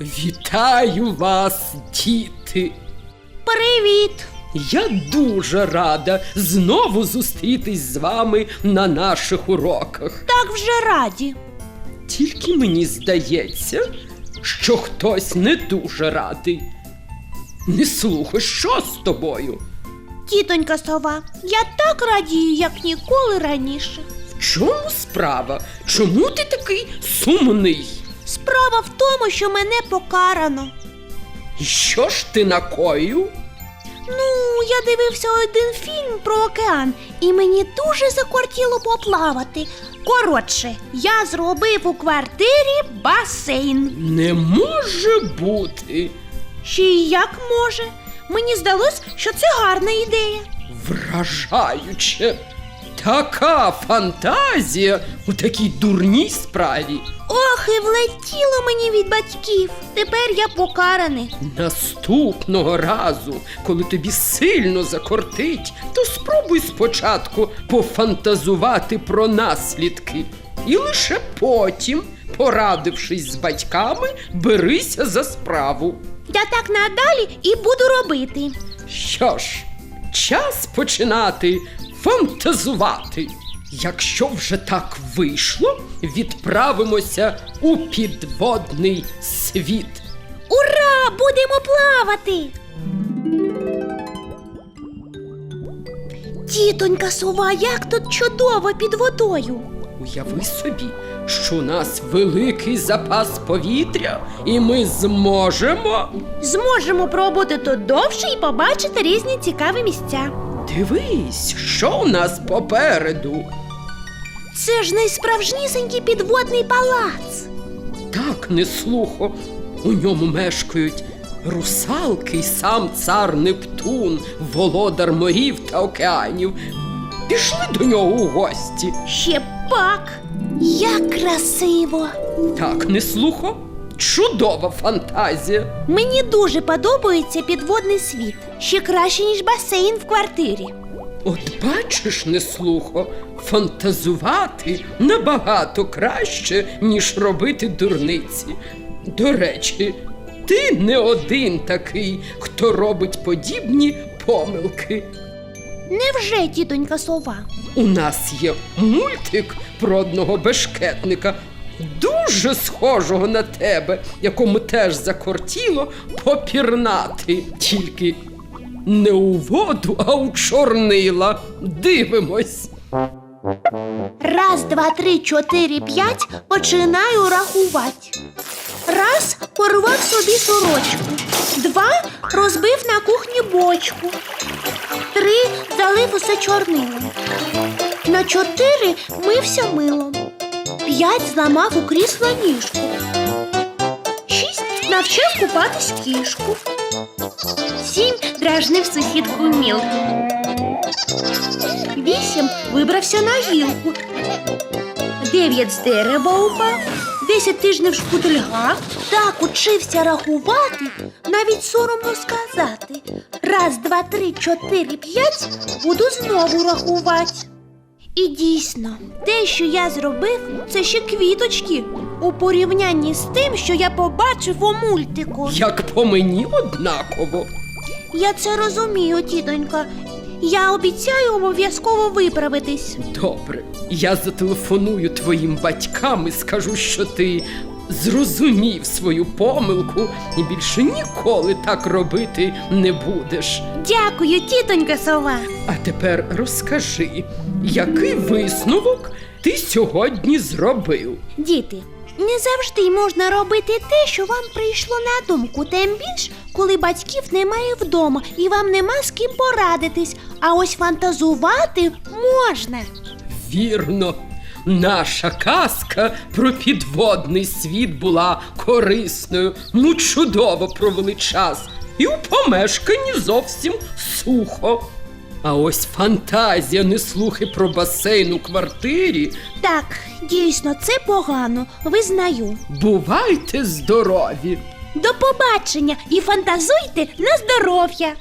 Вітаю вас, діти! Привіт! Я дуже рада знову зустрітись з вами на наших уроках. Так вже раді. Тільки мені здається, що хтось не дуже радий. Не слухай, що з тобою? Тітонька сова, я так радію, як ніколи раніше. В чому справа? Чому ти такий сумний? Справа в тому, що мене покарано. Що ж ти накоїв? Ну, я дивився один фільм про океан, і мені дуже закортіло поплавати. Коротше, я зробив у квартирі басейн. Не може бути. Ще й як може. Мені здалось, що це гарна ідея. Вражаюче. Така фантазія у такій дурній справі. Ох, і влетіло мені від батьків. Тепер я покараний. Наступного разу, коли тобі сильно закортить, то спробуй спочатку пофантазувати про наслідки. І лише потім, порадившись з батьками, берися за справу. Я так надалі і буду робити. Що ж, час починати фантазувати. Якщо вже так вийшло, відправимося у підводний світ. Ура! Будемо плавати! Тітонька сова, як тут чудово під водою. Уяви собі, що у нас великий запас повітря, і ми зможемо. Зможемо пробути тут довше і побачити різні цікаві місця. Дивись, що у нас попереду. Це ж найсправжнісінький підводний палац. Так, не слухо. У ньому мешкають русалки й сам цар Нептун, володар морів та океанів. Пішли до нього у гості. Ще пак. Як красиво! Так, не слухо. Чудова фантазія. Мені дуже подобається підводний світ. Ще краще, ніж басейн в квартирі. От бачиш, не слухо, фантазувати набагато краще, ніж робити дурниці. До речі, ти не один такий, хто робить подібні помилки. Невже, тітонька сова? У нас є мультик про одного бешкетника, дуже схожого на тебе, якому теж закортіло попірнати. Тільки не у воду, а у чорнила. Дивимось. Раз, два, три, чотири, п'ять. Починаю рахувати. Раз порвав собі сорочку. Два розбив на кухні бочку. Три залив усе чорнилом. На чотири мився милом. П'ять зламав у крісло ніжку. Шість навчив купатись кішку. Сім дражнив сусідку мілку. Вісім вибрався на гілку. Дев'ять з дерева упав, десять тижнів шкутильгав. Так учився рахувати, навіть соромно сказати. Раз, два, три, чотири, п'ять буду знову рахувати. І дійсно, те, що я зробив, це ще квіточки у порівнянні з тим, що я побачив у мультику. Як по мені однаково. Я це розумію, тітонька. Я обіцяю обов'язково виправитись. Добре, я зателефоную твоїм батькам і скажу, що ти зрозумів свою помилку і більше ніколи так робити не будеш. Дякую, тітонька сова. А тепер розкажи, який висновок ти сьогодні зробив? Діти, не завжди можна робити те, що вам прийшло на думку, тим більш, коли батьків немає вдома і вам нема з ким порадитись. А ось фантазувати можна. Вірно, наша казка про підводний світ була корисною. Ну, чудово провели час. І у помешканні зовсім сухо. А ось фантазія не слухи про басейн у квартирі. Так, дійсно, це погано, визнаю. Бувайте здорові! До побачення і фантазуйте на здоров'я!